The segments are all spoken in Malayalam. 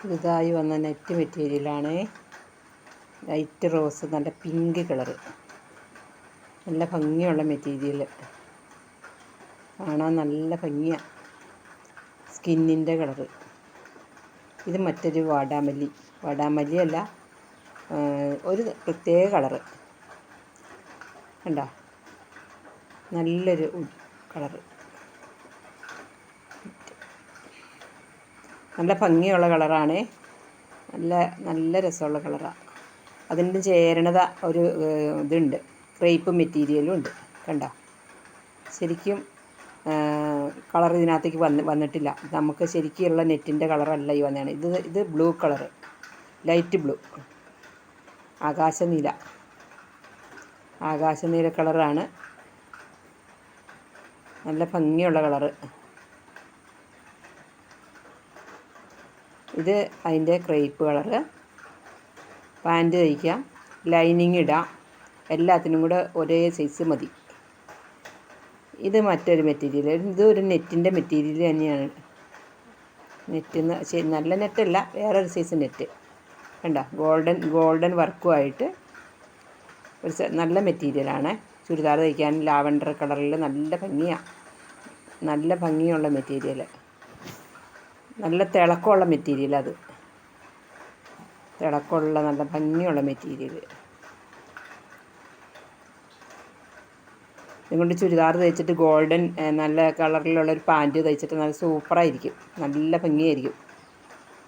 പുതുതായി വന്ന നെറ്റ് മെറ്റീരിയലാണ് ലൈറ്റ് റോസ് നല്ല പിങ്ക് കളർ നല്ല ഭംഗിയുള്ള മെറ്റീരിയൽ കാണാൻ നല്ല ഭംഗിയാണ് സ്കിന്നിന്റെ കളർ ഇത് മറ്റൊരു വാടാമല്ലി. വാടാമല്ലി അല്ല ഒരു പ്രത്യേക കളർ കണ്ടോ? നല്ലൊരു കളറ് നല്ല ഭംഗിയുള്ള കളറാണ്. നല്ല നല്ല രസമുള്ള കളറാണ് അതിന്റെ ചേരണത ഒരു ഇതുണ്ട്. ക്രേപ്പ് മെറ്റീരിയലും ഉണ്ട്. കണ്ടോ? ശരിക്കും കളർ ഇതിനകത്തേക്ക് വന്ന് വന്നിട്ടില്ല. നമുക്ക് ശരിക്കുള്ള നെറ്റിന്റെ കളറല്ല ഈ വന്നതാണ് ഇത് ഇത് ബ്ലൂ കളർ ലൈറ്റ് ബ്ലൂ. ആകാശനീല. ആകാശനീല കളറാണ്. നല്ല ഭംഗിയുള്ള കളറ്. ഇത് അതിന്റെ ക്രേപ്പ് കളറ്. പാന്റ് തയ്ക്കാം. ലൈനിങ് ഇടാം. എല്ലാത്തിനും കൂടെ ഒരേ സൈസ് മതി. ഇത് മറ്റൊരു മെറ്റീരിയൽ. ഇത് ഒരു നെറ്റിന്റെ മെറ്റീരിയൽ തന്നെയാണ്. നെറ്റ് നല്ല നെറ്റല്ല വേറൊരു സൈസ് നെറ്റ്. കണ്ടോ? ഗോൾഡൻ ഗോൾഡൻ വർക്കുമായിട്ട് ഒരു നല്ല മെറ്റീരിയലാണ്. ചുരിദാർ തയ്ക്കാൻ ലാവൻഡർ കളറിൽ നല്ല ഭംഗിയാണ് നല്ല ഭംഗിയുള്ള മെറ്റീരിയൽ നല്ല തിളക്കമുള്ള മെറ്റീരിയൽ അത്. തിളക്കമുള്ള നല്ല ഭംഗിയുള്ള മെറ്റീരിയൽ. ഇതുകൊണ്ട് ചുരിദാർ തയ്ച്ചിട്ട് ഗോൾഡൻ നല്ല കളറിലുള്ള ഒരു പാന്റ് തയ്ച്ചിട്ട് നല്ല സൂപ്പറായിരിക്കും. നല്ല ഭംഗിയായിരിക്കും.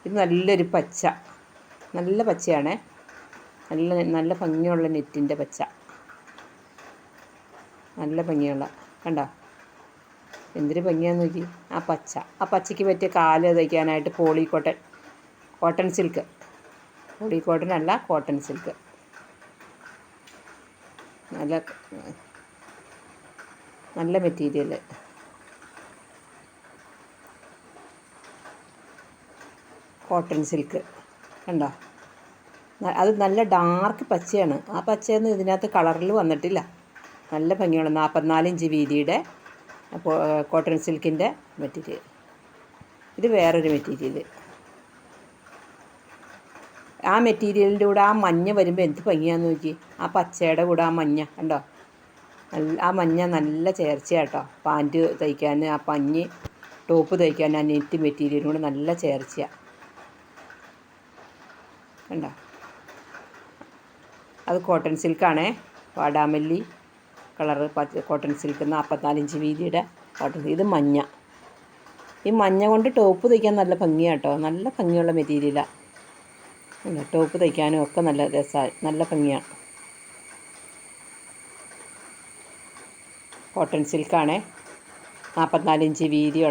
ഇത് നല്ലൊരു പച്ച. നല്ല പച്ചയാണേ. നല്ല നല്ല ഭംഗിയുള്ള നെറ്റിന്റെ പച്ച. നല്ല ഭംഗിയുള്ള കണ്ടോ? എന്തൊരു ഭംഗിയാന്ന് നോക്കി. ആ പച്ച. ആ പച്ചയ്ക്ക് പറ്റിയ കാൽ തയ്ക്കാനായിട്ട് poly cotton. Cotton silk. Poly cotton അല്ല കോട്ടൺ സിൽക്ക്. നല്ല നല്ല മെറ്റീരിയൽ കോട്ടൺ സിൽക്ക്. കണ്ടോ? അത് നല്ല ഡാർക്ക് പച്ചയാണ്. ആ പച്ചയൊന്നും ഇതിനകത്ത് കളറിൽ വന്നിട്ടില്ല. നല്ല ഭംഗിയുള്ള നാൽപ്പത്തിനാല് ഇഞ്ച് വീതിയുടെ കോട്ടൺ സിൽക്കിന്റെ മെറ്റീരിയൽ ഇത് വേറൊരു മെറ്റീരിയൽ ആ മെറ്റീരിയലിന്റെ കൂടെ ആ മഞ്ഞ വരുമ്പോൾ എന്ത് ഭംഗിയാന്ന് നോക്കി. ആ പച്ചയുടെ കൂടെ ആ മഞ്ഞ കണ്ടോ? നല്ല ആ മഞ്ഞ നല്ല ചേർച്ചയാട്ടോ. പാന്റ് തയ്ക്കാൻ ആ പഞ്ഞ് ടോപ്പ് തയ്ക്കാൻ ആ നെറ്റ് മെറ്റീരിയലും കൂടെ നല്ല ചേർച്ചയാണ് കണ്ടോ? അത് കോട്ടൺ സിൽക്കാണേ വാടാമല്ലി കളറ് കോട്ടൺ സിൽക്ക് നാൽപ്പത്തിനാലിഞ്ച് വീതിയുടെ കോട്ടൺ ഇത് മഞ്ഞ. ഈ മഞ്ഞ കൊണ്ട് ടോപ്പ് തയ്ക്കാൻ നല്ല ഭംഗിയാണ് കേട്ടോ നല്ല ഭംഗിയുള്ള മെറ്റീരിയലാണ് ടോപ്പ് തയ്ക്കാനും ഒക്കെ നല്ല രസമാണ് നല്ല ഭംഗിയാണ് കോട്ടൺ സിൽക്കാണേ. നാൽപ്പത്തിനാലിഞ്ച് വീതിയുള്ള